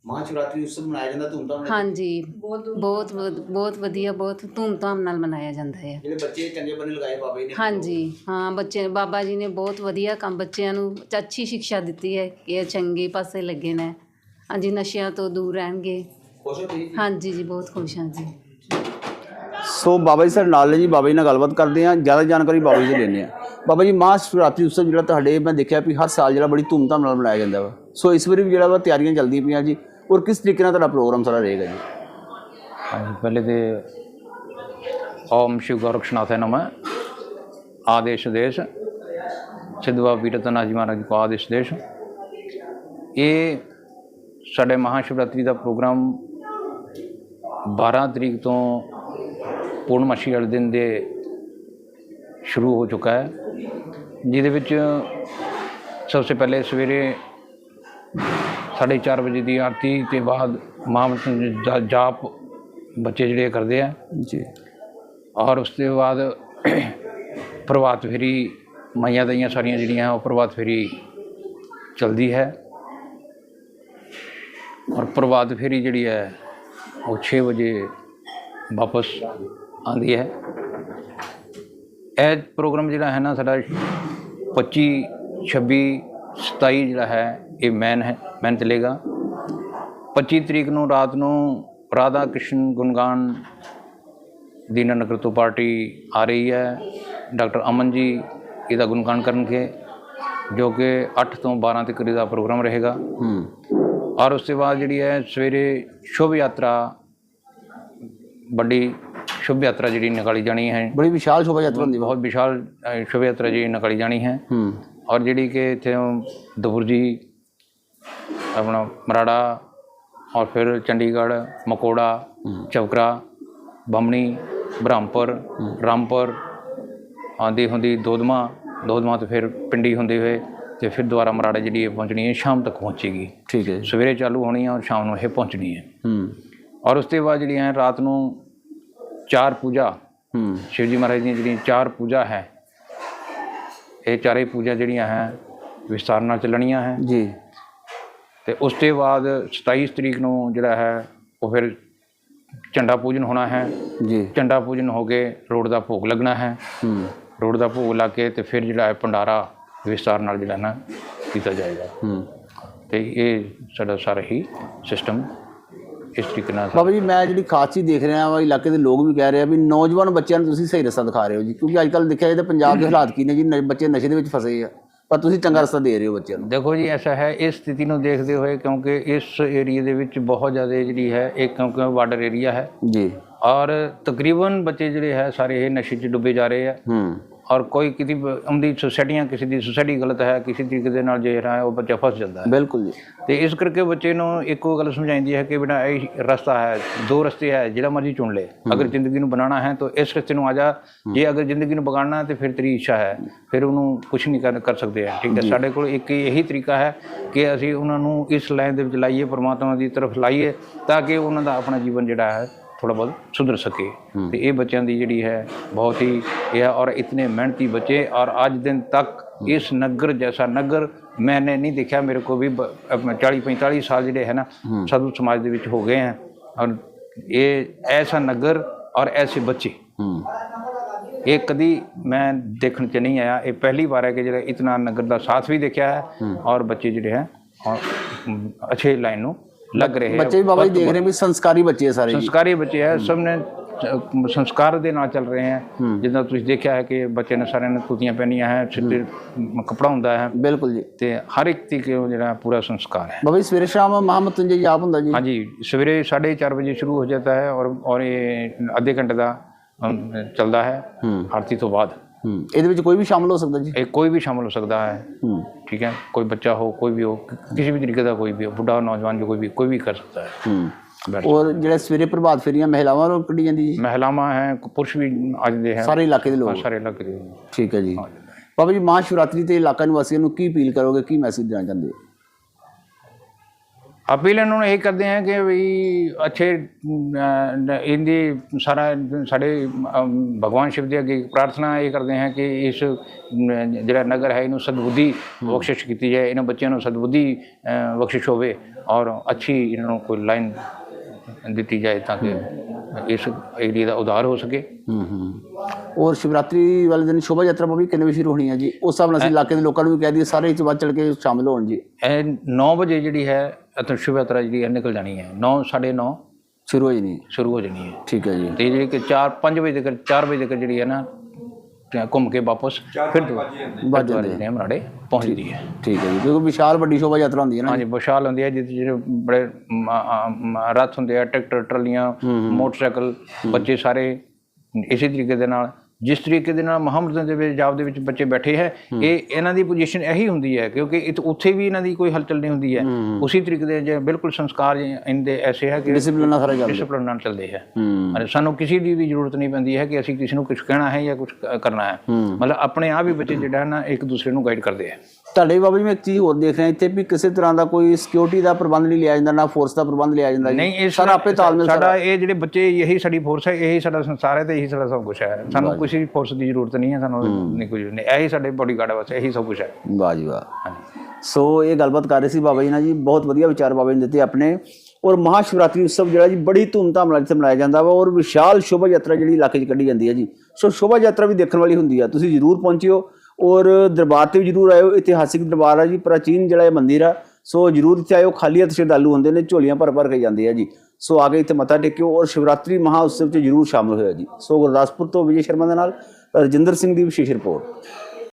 ਮਹਾ ਸ਼ਿਵਰਾਤਰੀ ਉਤਸਵ ਮਨਾਇਆ ਜਾਂਦਾ ਧੂਮਧਾਮ ਨਾਲ? ਹਾਂਜੀ। ਬਹੁਤ ਬਹੁਤ ਬਹੁਤ ਵਧੀਆ ਬਹੁਤ ਧੂਮਧਾਮ ਨਾਲ ਮਨਾਇਆ ਜਾਂਦਾ ਹੈ। ਜਿਹੜੇ ਬੱਚੇ ਚੰਗੇ ਬੰਨੇ ਲਗਾਏ ਬਾਬਾ ਜੀ ਨੇ। ਹਾਂਜੀ ਹਾਂ ਬੱਚੇ ਬਾਬਾ ਜੀ ਨੇ ਬਹੁਤ ਵਧੀਆ ਕੰਮ ਬੱਚਿਆਂ ਨੂੰ ਅੱਛੀ ਸਿੱਖਿਆ ਦਿੱਤੀ ਹੈ ਕਿ ਇਹ ਚੰਗੇ ਪਾਸੇ ਲੱਗੇ ਨੇ। ਹਾਂਜੀ ਨਸ਼ਿਆਂ ਤੋਂ ਦੂਰ ਰਹਿਣਗੇ। ਖੁਸ਼ ਹੋ ਤੁਸੀਂ? ਹਾਂਜੀ ਜੀ ਬਹੁਤ ਖੁਸ਼ ਹਾਂ ਜੀ। ਸੋ ਬਾਬਾ ਜੀ ਸਾਡੇ ਨਾਲ ਨੇ ਜੀ ਬਾਬਾ ਜੀ ਨਾਲ ਗੱਲਬਾਤ ਕਰਦੇ ਆ ਜ਼ਿਆਦਾ ਜਾਣਕਾਰੀ ਬਾਬਾ ਜੀ ਤੋਂ ਲੈਂਦੇ ਆ ਬਾਬਾ ਜੀ ਮਹਾ ਸ਼ਿਵਰਾਤਰੀ ਉਤਸਵ ਜਿਹੜਾ ਤੁਹਾਡੇ ਮੈਂ ਦੇਖਿਆ ਵੀ ਹਰ ਸਾਲ ਜਿਹੜਾ ਬੜੀ ਧੂਮਧਾਮ ਨਾਲ ਮਨਾਇਆ ਜਾਂਦਾ ਵਾ। ਸੋ ਇਸ ਵਾਰੀ ਵੀ ਜਿਹੜਾ ਵਾ ਤਿਆਰੀਆਂ ਚੱਲਦੀਆਂ ਪਈਆਂ ਜੀ। ਔਰ ਕਿਸ ਤਰੀਕੇ ਨਾਲ ਤੁਹਾਡਾ ਪ੍ਰੋਗਰਾਮ ਸਾਰਾ ਰਹੇਗਾ ਜੀ? ਹਾਂਜੀ, ਪਹਿਲੇ ਤੇ ਓਮ ਸ਼ਿਵ ਗੋਰਖਨਾਥ ਨਮः। ਆਦੇਸ਼ ਦੇਸ਼। ਸਿੱਧਵਾ ਵੀਰਤਨਾਥ ਜੀ ਮਹਾਰਾਜ ਜੀ ਕੋ ਆਦੇਸ਼ ਦੇਸ਼। ਇਹ ਸਾਡੇ ਮਹਾਸ਼ਿਵਰਾਤਰੀ ਦਾ ਪ੍ਰੋਗਰਾਮ 12 ਤਰੀਕ ਤੋਂ ਪੂਰਨਮਾਸ਼ੀ ਵਾਲੇ ਦਿਨ ਦੇ ਸ਼ੁਰੂ ਹੋ ਚੁੱਕਾ ਹੈ। ਜਿਹਦੇ ਵਿੱਚ ਸਭ ਤੋਂ ਪਹਿਲੇ ਸਵੇਰੇ ਸਾਢੇ ਚਾਰ ਵਜੇ ਦੀ ਆਰਤੀ ਤੇ ਬਾਅਦ ਮਹਾਮੰਤਰ ਦਾ ਜਾਪ ਬੱਚੇ ਜਿਹੜੇ ਕਰਦੇ ਆ। ਜੀ। ਔਰ ਉਸ ਤੋਂ ਬਾਅਦ ਪ੍ਰਭਾਤ ਫੇਰੀ ਮਾਈਆਂ ਦਾਈਆਂ ਸਾਰੀਆਂ ਜਿਹੜੀਆਂ ਉਹ ਪ੍ਰਭਾਤ ਫੇਰੀ ਚਲਦੀ ਹੈ। ਔਰ ਪ੍ਰਭਾਤ ਫੇਰੀ ਜਿਹੜੀ ਹੈ ਉਹ 6 ਵਜੇ ਵਾਪਸ ਆਉਂਦੀ ਹੈ। ਇਹ ਪ੍ਰੋਗਰਾਮ ਜਿਹੜਾ ਹੈ ਨਾ ਸਾਡਾ 25 26 27 ਜਿਹੜਾ ਹੈ ਇਹ ਮੈਨ ਹੈ। ਮੈਨ ਚੱਲੇਗਾ। 25 ਤਰੀਕ ਨੂੰ ਰਾਤ ਨੂੰ ਰਾਧਾ ਕ੍ਰਿਸ਼ਨ ਗੁਣਗਾਨ ਦੀਨਾਨਗਰ ਤੋਂ ਪਾਰਟੀ ਆ ਰਹੀ ਹੈ। ਡਾਕਟਰ ਅਮਨ ਜੀ ਇਹਦਾ ਗੁਣਗਾਨ ਕਰਨਗੇ ਜੋ ਕਿ 8 ਤੋਂ 12 ਤੱਕ ਦਾ ਪ੍ਰੋਗਰਾਮ ਰਹੇਗਾ। ਹੂੰ। ਔਰ ਉਸ ਤੋਂ ਬਾਅਦ ਜਿਹੜੀ ਹੈ ਸਵੇਰੇ ਸ਼ੁਭ ਯਾਤਰਾ ਵੱਡੀ ਸ਼ੁਭ ਯਾਤਰਾ ਜਿਹੜੀ ਨਿਕਾਲੀ ਜਾਣੀ ਹੈ। ਬੜੀ ਵਿਸ਼ਾਲ ਸ਼ੋਭਾ ਯਾਤਰਾ ਹੁੰਦੀ ਬਹੁਤ ਵਿਸ਼ਾਲ ਸ਼ੁਭ ਯਾਤਰਾ ਜੀ ਨਿਕਾਲੀ ਜਾਣੀ ਹੈ। ਹੂੰ। ਔਰ ਜਿਹੜੀ ਕਿ ਇੱਥੇ ਦਬੁਰਜੀ ਆਪਣਾ ਮਰਾੜਾ ਔਰ ਫਿਰ ਚੰਡੀਗੜ੍ਹ ਮਕੋੜਾ ਚੌਕਰਾ ਬਮਣੀ ਬ੍ਰਹਮਪੁਰ ਰਾਮਪੁਰ ਆਉਂਦੀ ਹੁੰਦੀ ਦੋਦਮਾ ਦੋਦਮਾ ਤੋਂ ਫਿਰ ਪਿੰਡੀ ਹੁੰਦੇ ਹੋਏ ਤੇ ਫਿਰ ਦੁਬਾਰਾ ਮਰਾੜਾ ਜਿਹੜੀ ਇਹ ਪਹੁੰਚਣੀ ਹੈ ਸ਼ਾਮ ਤੱਕ ਪਹੁੰਚੇਗੀ। ਠੀਕ ਹੈ। ਸਵੇਰੇ ਚਾਲੂ ਹੋਣੀ ਹੈ ਔਰ ਸ਼ਾਮ ਨੂੰ ਇਹ ਪਹੁੰਚਣੀ ਹੈ। ਹੂੰ। ਔਰ ਉਸ ਤੋਂ ਬਾਅਦ ਜਿਹੜੀ ਹੈ ਰਾਤ ਨੂੰ ਚਾਰ ਪੂਜਾ ਹੂੰ। ਸ਼ਿਵ ਜੀ ਮਹਾਰਾਜ ਦੀਆਂ ਜਿਹੜੀਆਂ ਚਾਰ ਪੂਜਾ ਹੈ ਇਹ ਚਾਰੇ ਪੂਜਾ ਜਿਹੜੀਆਂ ਹੈ ਵਿਸਤਾਰ ਨਾਲ ਚੱਲਣੀਆਂ ਹੈ। ਜੀ। ਤੇ ਉਸ ਤੋਂ ਬਾਅਦ 27 ਤਰੀਕ ਨੂੰ ਜਿਹੜਾ ਹੈ ਉਹ ਫਿਰ ਝੰਡਾ ਪੂਜਨ ਹੋਣਾ ਹੈ। ਜੀ। ਝੰਡਾ ਪੂਜਨ ਹੋ ਕੇ ਰੋਡ ਦਾ ਭੋਗ ਲੱਗਣਾ ਹੈ। ਹੂੰ। ਰੋਡ ਦਾ ਭੋਗ ਲਾ ਕੇ ਤੇ ਫਿਰ ਜਿਹੜਾ ਹੈ ਭੰਡਾਰਾ ਵਿਸਤਾਰ ਨਾਲ ਜਿਹੜਾ ਨਾ ਕੀਤਾ ਜਾਏਗਾ। ਹੂੰ। ਤੇ ਇਹ ਸਾਡਾ ਸਾਰਾ ਹੀ ਸਿਸਟਮ ਇਸ ਤਰੀਕੇ ਨਾਲ ਬਾਬਾ ਜੀ ਮੈਂ ਜਿਹੜੀ ਖਾਸ ਚੀਜ਼ ਦੇਖ ਰਿਹਾ ਵਾ ਇਲਾਕੇ ਦੇ ਲੋਕ ਵੀ ਕਹਿ ਰਹੇ ਆ ਵੀ ਨੌਜਵਾਨ ਬੱਚਿਆਂ ਨੂੰ ਤੁਸੀਂ ਸਹੀ ਰਸਤਾ ਦਿਖਾ ਰਹੇ ਹੋ ਜੀ। ਕਿਉਂਕਿ ਅੱਜ ਕੱਲ੍ਹ ਦੇਖਿਆ ਜਾਏ ਤਾਂ ਪੰਜਾਬ ਦੇ ਹਾਲਾਤ ਕੀ ਨੇ ਜੀ ਬੱਚੇ ਨਸ਼ੇ ਦੇ ਵਿੱਚ ਫਸੇ ਆ। ਪਰ ਤੁਸੀਂ ਚੰਗਾ ਰਸਤਾ ਦੇ ਰਹੇ ਹੋ ਬੱਚਿਆਂ ਨੂੰ। ਦੇਖੋ ਜੀ ਐਸਾ ਹੈ ਇਸ ਸਥਿਤੀ ਨੂੰ ਦੇਖਦੇ ਹੋਏ ਕਿਉਂਕਿ ਇਸ ਏਰੀਆ ਦੇ ਵਿੱਚ ਬਹੁਤ ਜ਼ਿਆਦਾ ਜਿਹੜੀ ਹੈ ਇੱਕ ਕਿਉਂਕਿ ਬਾਰਡਰ ਏਰੀਆ ਹੈ। ਜੀ। ਔਰ ਤਕਰੀਬਨ ਬੱਚੇ ਜਿਹੜੇ ਹੈ ਸਾਰੇ ਇਹ ਨਸ਼ੇ 'ਚ ਡੁੱਬੇ ਜਾ ਰਹੇ ਆ। ਹੂੰ। ਔਰ ਕੋਈ ਕਿਤੇ ਉਹਦੀ ਸੁਸਾਇਟੀਆਂ ਕਿਸੇ ਦੀ ਸੁਸਾਇਟੀ ਗਲਤ ਹੈ ਕਿਸੇ ਤਰੀਕੇ ਦੇ ਨਾਲ ਜਿਹੜਾ ਹੈ ਉਹ ਬੱਚਾ ਫਸ ਜਾਂਦਾ ਹੈ। ਬਿਲਕੁਲ ਜੀ। ਤੇ ਇਸ ਕਰਕੇ ਬੱਚੇ ਨੂੰ ਇੱਕੋ ਗੱਲ ਸਮਝਾਈਦੀ ਹੈ ਕਿ ਬੇਟਾ ਇਹ ਰਸਤਾ ਹੈ ਦੋ ਰਸਤੇ ਹੈ ਜਿਹੜਾ ਮਰਜ਼ੀ ਚੁਣ ਲੈ। ਅਗਰ ਜ਼ਿੰਦਗੀ ਨੂੰ ਬਣਾਉਣਾ ਹੈ ਤਾਂ ਇਸ ਰਸਤੇ ਨੂੰ ਆ ਜਾ। ਜੇ ਅਗਰ ਜ਼ਿੰਦਗੀ ਨੂੰ ਵਿਗਾੜਨਾ ਹੈ ਤੇ ਫਿਰ ਤੇਰੀ ਇੱਛਾ ਹੈ। ਫਿਰ ਉਹਨੂੰ ਕੁਝ ਨਹੀਂ ਕਰ ਕਰ ਸਕਦੇ ਆ ਠੀਕ ਹੈ ਸਾਡੇ ਕੋਲ ਇੱਕ ਇਹੀ ਤਰੀਕਾ ਹੈ ਕਿ ਅਸੀਂ ਉਹਨਾਂ ਨੂੰ ਇਸ ਲਾਈਨ ਦੇ ਵਿੱਚ ਲਾਈਏ ਪਰਮਾਤਮਾ ਦੀ ਤਰਫ ਲਾਈਏ ਤਾਂ ਕਿ ਉਹਨਾਂ ਦਾ ਆਪਣਾ ਜੀਵਨ ਜਿਹੜਾ ਹੈ ਥੋੜਾ ਬਹੁਤ ਸੁਧਰ ਸਕੇ। ਤੇ ਇਹ ਬੱਚਿਆਂ ਦੀ ਜਿਹੜੀ ਹੈ ਬਹੁਤ ਹੀ ਇਹ ਔਰ ਇਤਨੇ ਮਿਹਨਤੀ ਬੱਚੇ ਔਰ ਅੱਜ ਦਿਨ ਤੱਕ ਇਸ ਨਗਰ ਜੈਸਾ ਨਗਰ ਮੈਂ ਨਹੀਂ ਦੇਖਿਆ। ਮੇਰੇ ਕੋ ਵੀ 40 45 ਸਾਲ ਜਿਹੜੇ ਹੈ ਨਾ ਸਾਧੂ ਸਮਾਜ ਦੇ ਵਿੱਚ ਹੋ ਗਏ ਹਨ ਔਰ ਇਹ ਐਸਾ ਨਗਰ ਔਰ ਐਸੇ ਬੱਚੇ। ਇਹ ਕਦੀ ਮੈਂ ਦੇਖਣ ਚ ਨਹੀਂ ਆਇਆ। ਇਹ ਪਹਿਲੀ ਵਾਰ ਹੈ ਕਿ ਜਿਹੜਾ ਇਤਨਾ ਨਗਰ ਦਾ ਸਾਥ ਵੀ ਦੇਖਿਆ ਹੈ ਔਰ ਬੱਚੇ ਜਿਹੜੇ ਹੈ ਅੱਛੇ ਲਾਈਨ ਨੂੰ लग रहे हैं बच्चे भी बाबा जी देख रहे हैं ਸੰਸਕਾਰੀ ਬੱਚੇ ਆ ਸਾਰੇ ਸੰਸਕਾਰੀ ਬੱਚੇ ਹੈ ਸਭ ਨੇ ਸੰਸਕਾਰ ਦੇ ਨਾਲ ਚੱਲ ਰਹੇ ਹੈ। ਜਿੱਦਾਂ ਤੁਸੀਂ ਦੇਖਿਆ ਹੈ ਕਿ ਬੱਚੇ ਨੇ ਸਾਰਿਆਂ ਨੇ ਕੁੜਤੀਆਂ ਪਹਿਨੀਆਂ ਹੈ ਛਿੱਟੇ ਕਪੜਾ ਹੁੰਦਾ ਹੈ। ਬਿਲਕੁਲ ਜੀ। ਤੇ ਹਰ ਇੱਕ ਤੀਕ ਜਿਹੜਾ ਪੂਰਾ ਸੰਸਕਾਰ ਹੈ। ਬਾਬਾ ਜੀ ਸਵੇਰੇ ਸ਼ਾਮ ਮਹਾਮਤੁੰਜੇ ਜਾਪ ਹੁੰਦਾ ਜੀ? ਹਾਂਜੀ ਸਵੇਰੇ 4:30 ਵਜੇ ਸ਼ੁਰੂ ਹੋ ਜਾਂਦਾ ਹੈ ਔਰ ਔਰ ਇਹ ਅੱਧੇ ਘੰਟੇ ਦਾ ਚੱਲਦਾ ਹੈ। ਹੂੰ। ਆਰਤੀ ਤੋਂ ਬਾਅਦ। ਇਹਦੇ ਵਿੱਚ ਕੋਈ ਵੀ ਸ਼ਾਮਲ ਹੋ ਸਕਦਾ ਜੀ? ਇਹ ਕੋਈ ਵੀ ਸ਼ਾਮਲ ਹੋ ਸਕਦਾ ਹੈ। ਠੀਕ ਹੈ ਕੋਈ ਬੱਚਾ ਹੋ ਕੋਈ ਵੀ ਹੋ ਕਿਸੇ ਵੀ ਤਰੀਕੇ ਦਾ ਕੋਈ ਵੀ ਹੋ ਬੁੱਢਾ ਨੌਜਵਾਨ ਜੋ ਕੋਈ ਵੀ ਕੋਈ ਵੀ ਕਰ ਸਕਦਾ ਹੈ। ਔਰ ਜਿਹੜਾ ਸਵੇਰੇ ਪ੍ਰਭਾਤ ਫੇਰੀਆਂ ਮਹਿਲਾਵਾਂ ਨੂੰ ਕੱਢੀ ਜਾਂਦੀ ਜੀ? ਮਹਿਲਾਵਾਂ ਹੈ ਪੁਰਸ਼ ਵੀ ਆ ਜਾਂਦੇ ਹੈ। ਸਾਰੇ ਇਲਾਕੇ ਦੇ ਲੋਕ। ਸਾਰੇ ਇਲਾਕੇ ਦੇ ਠੀਕ ਹੈ ਜੀ। ਬਾਬਾ ਜੀ ਮਹਾਸ਼ਿਵਰਾਤਰੀ ਤੇ ਇਲਾਕਾ ਨਿਵਾਸੀਆਂ ਨੂੰ ਕੀ ਅਪੀਲ ਕਰੋਗੇ ਕੀ ਮੈਸੇਜ ਦੇਣਾ ਚਾਹੁੰਦੇ ਹੋ? अपील इन्होंने यही करते हैं कि भाई अच्छे अ, इनकी सारा साढ़े अम, भगवान शिव के अगे प्रार्थना ये करते हैं कि इस अम, ਜਿਹੜਾ ਨਗਰ ਹੈ ਇਹਨੂੰ ਸਦਬੁੱਧੀ ਬਖਸ਼ਿਸ਼ ਕੀਤੀ ਜਾਏ ਇਹਨਾਂ ਬੱਚਿਆਂ ਨੂੰ ਸਦਬੁੱਧੀ ਅ, ਬਖਸ਼ਿਸ਼ ਹੋਵੇ ਔਰ ਅੱਛੀ ਇਹਨਾਂ ਨੂੰ ਕੋਈ ਲਾਈਨ ਦਿੱਤੀ ਜਾਏ ਤਾਂ ਕਿ ਇਸ ਏਰੀਆ ਦਾ ਉਧਾਰ ਹੋ ਸਕੇ ਹੂੰ ਹੂੰ ਔਰ ਸ਼ਿਵਰਾਤਰੀ ਵਾਲੇ ਦਿਨ ਸ਼ੋਭਾ ਯਾਤਰਾ ਵੀ ਕਿੰਨੇ ਵਜੇ ਸ਼ੁਰੂ ਹੋਣੀ ਹੈ ਜੀ ਉਸ ਹਿਸਾਬ ਨਾਲ ਅਸੀਂ ਇਲਾਕੇ ਦੇ ਲੋਕਾਂ ਨੂੰ ਵੀ ਕਹਿ ਦਈਏ ਸਾਰੇ ਇਸ ਵੱਧ ਚੜ ਕੇ ਸ਼ਾਮਿਲ ਹੋਣ ਜੀ ਇਹ 9 ਵਜੇ ਜਿਹੜੀ ਹੈ ਅਤਰ ਸ਼ਿਵ ਯਾਤਰਾ ਜਿਹੜੀ ਹੈ ਨਿਕਲ ਜਾਣੀ ਹੈ। 9 9:30 ਸ਼ੁਰੂ ਹੋ ਜਾਣੀ ਸ਼ੁਰੂ ਹੋ ਜਾਣੀ ਹੈ। ਠੀਕ ਹੈ ਜੀ। ਤੇ ਜਿਹੜੀ ਕਿ 4 5 ਵਜੇ ਤੱਕ 4 ਵਜੇ ਤੱਕ ਜਿਹੜੀ ਹੈ ਨਾ ਘੁੰਮ ਕੇ ਵਾਪਸ ਫਿਰ ਵੱਜ ਜਾਂਦੇ। ਨੇ ਮਰਾੜੇ ਪਹੁੰਚਦੀ ਹੈ। ਠੀਕ ਹੈ ਜੀ। ਕਿਉਂਕਿ ਵਿਸ਼ਾਲ ਵੱਡੀ ਸ਼ੋਭਾ ਯਾਤਰਾ ਹੁੰਦੀ ਹੈ ਨਾ ਹਾਂਜੀ ਵਿਸ਼ਾਲ ਹੁੰਦੀ ਹੈ ਜਿਹਦੇ 'ਚ ਜਿਹੜੇ ਬੜੇ ਰੱਥ ਹੁੰਦੇ ਆ ਟਰੈਕਟਰ ਟਰਾਲੀਆਂ ਮੋਟਰਸਾਈਕਲ ਬੱਚੇ ਸਾਰੇ ਇਸੇ ਤਰੀਕੇ ਦੇ ਨਾਲ ਜਿਸ ਤਰੀਕੇ ਦੇ ਨਾਲ ਮੁਹੰਮਦ ਦੇ ਵਿੱਚ ਜਾਬ ਦੇ ਵਿੱਚ ਬੱਚੇ ਬੈਠੇ ਹੈ ਇਹ ਇਹਨਾਂ ਦੀ ਪੋਜੀਸ਼ਨ ਇਹੀ ਹੁੰਦੀ ਹੈ ਕਿਉਂਕਿ ਇਹ ਉੱਥੇ ਵੀ ਇਹਨਾਂ ਦੀ ਕੋਈ ਹਲਚਲ ਨਹੀਂ ਹੁੰਦੀ ਹੈ। ਉਸੇ ਤਰੀਕੇ ਦੇ ਜੇ ਬਿਲਕੁਲ ਸੰਸਕਾਰ ਇਹਦੇ ਐਸੇ ਹੈ ਕਿ ਡਿਸਪਲਿਨ ਨਾਲ ਸਾਰਾ ਚੱਲਦਾ। ਡਿਸਪਲਿਨ ਨਾਲ ਚੱਲਦੇ ਹੈ। ਅਰੇ ਸਾਨੂੰ ਕਿਸੇ ਦੀ ਵੀ ਜ਼ਰੂਰਤ ਨਹੀਂ ਪੈਂਦੀ ਹੈ ਕਿ ਅਸੀਂ ਕਿਸੇ ਨੂੰ ਕੁਝ ਕਹਿਣਾ ਹੈ ਜਾਂ ਕੁਝ ਕਰਨਾ ਹੈ। ਮਤਲਬ ਆਪਣੇ ਆਪ ਹੀ ਬੱਚੇ ਜਿਹੜਾ ਨਾ ਇੱਕ ਦੂਸਰੇ ਨੂੰ ਗਾਈਡ ਕਰਦੇ ਹੈ। ਤੁਹਾਡੇ ਬਾਬਾ ਜੀ ਮੈਂ ਇੱਕ ਚੀਜ਼ ਹੋਰ ਦੇਖ ਰਿਹਾ ਇੱਥੇ ਵੀ ਕਿਸੇ ਤਰ੍ਹਾਂ ਦਾ ਕੋਈ ਸਿਕਿਉਰਿਟੀ ਦਾ ਪ੍ਰਬੰਧ ਨਹੀਂ ਲਿਆ ਜਾਂਦਾ ਨਾ ਫੋਰਸ ਦਾ ਪ੍ਰਬੰਧ ਲਿਆ ਜਾਂਦਾ ਨਹੀਂ ਇਹ ਸਾਰਾ ਆਪੇ ਤਾਲਮੇਲ ਸਾਡਾ ਇਹ ਜਿਹੜੇ ਬੱਚੇ ਇਹੀ ਸਾਡੀ ਫੋਰਸ ਹੈ ਇਹੀ ਸਾਡਾ ਸੰਸਾਰ ਹੈ ਤੇ ਇਹੀ ਸਾਡਾ ਸਭ ਕੁਝ ਹੈ। ਸਾਨੂੰ ਕਿਸੇ ਫੋਰਸ ਦੀ ਜ਼ਰੂਰਤ ਨਹੀਂ ਹੈ ਸਾਨੂੰ ਨਹੀਂ ਕੁਝ ਨਹੀਂ ਇਹੀ ਸਾਡੇ ਬਾਡੀਗਾਰਡ ਬਸ ਇਹੀ ਸਭ ਕੁਝ ਹੈ। ਵਾਹ ਜੀ ਵਾਹ। ਸੋ ਇਹ ਗੱਲਬਾਤ ਕਰ ਰਹੇ ਸੀ ਬਾਬਾ ਜੀ ਨਾਲ ਜੀ ਬਹੁਤ ਵਧੀਆ ਵਿਚਾਰ ਬਾਬਾ ਜੀ ਨੇ ਦਿੱਤੇ ਆਪਣੇ। ਔਰ ਮਹਾਸ਼ਿਵਰਾਤਰੀ ਉਤਸਵ ਜਿਹੜਾ ਜੀ ਬੜੀ ਧੂਮਧਾਮ ਨਾਲ ਇੱਥੇ ਮਨਾਇਆ ਜਾਂਦਾ ਵਾ ਔਰ ਵਿਸ਼ਾਲ ਸ਼ੋਭਾ ਯਾਤਰਾ ਜਿਹੜੀ ਇਲਾਕੇ 'ਚ ਕੱਢੀ ਜਾਂਦੀ ਹੈ ਜੀ। ਸੋ ਸ਼ੋਭਾ ਯਾਤਰਾ ਵੀ ਦੇਖਣ ਵਾਲੀ ਹੁੰਦੀ ਆ ਤੁਸੀਂ ਜ਼ਰੂਰ ਪਹੁੰਚਿਓ। ਔਰ ਦਰਬਾਰ ਤੇ ਵੀ ਜ਼ਰੂਰ ਆਇਓ, ਇਤਿਹਾਸਿਕ ਦਰਬਾਰ ਆ ਜੀ, ਪ੍ਰਾਚੀਨ ਜਿਹੜਾ ਇਹ ਮੰਦਿਰ ਆ, ਸੋ ਜ਼ਰੂਰ ਇੱਥੇ ਆਇਓ, ਖਾਲੀ ਹੱਥ ਸ਼ਰਧਾਲੂ ਹੁੰਦੇ ਨੇ, ਝੋਲੀਆਂ ਭਰ ਭਰ ਕੇ ਜਾਂਦੇ ਆ ਜੀ। ਸੋ ਆ ਕੇ ਇੱਥੇ ਮੱਥਾ ਟੇਕਿਓ ਔਰ ਸ਼ਿਵਰਾਤਰੀ ਮਹਾ ਉਤਸਵ 'ਚ ਜ਼ਰੂਰ ਸ਼ਾਮਲ ਹੋਇਆ ਜੀ। ਸੋ ਗੁਰਦਾਸਪੁਰ ਤੋਂ ਵਿਜੇ ਸ਼ਰਮਾ ਦੇ ਨਾਲ ਰਜਿੰਦਰ ਸਿੰਘ ਦੀ ਵਿਸ਼ੇਸ਼ ਰਿਪੋਰਟ।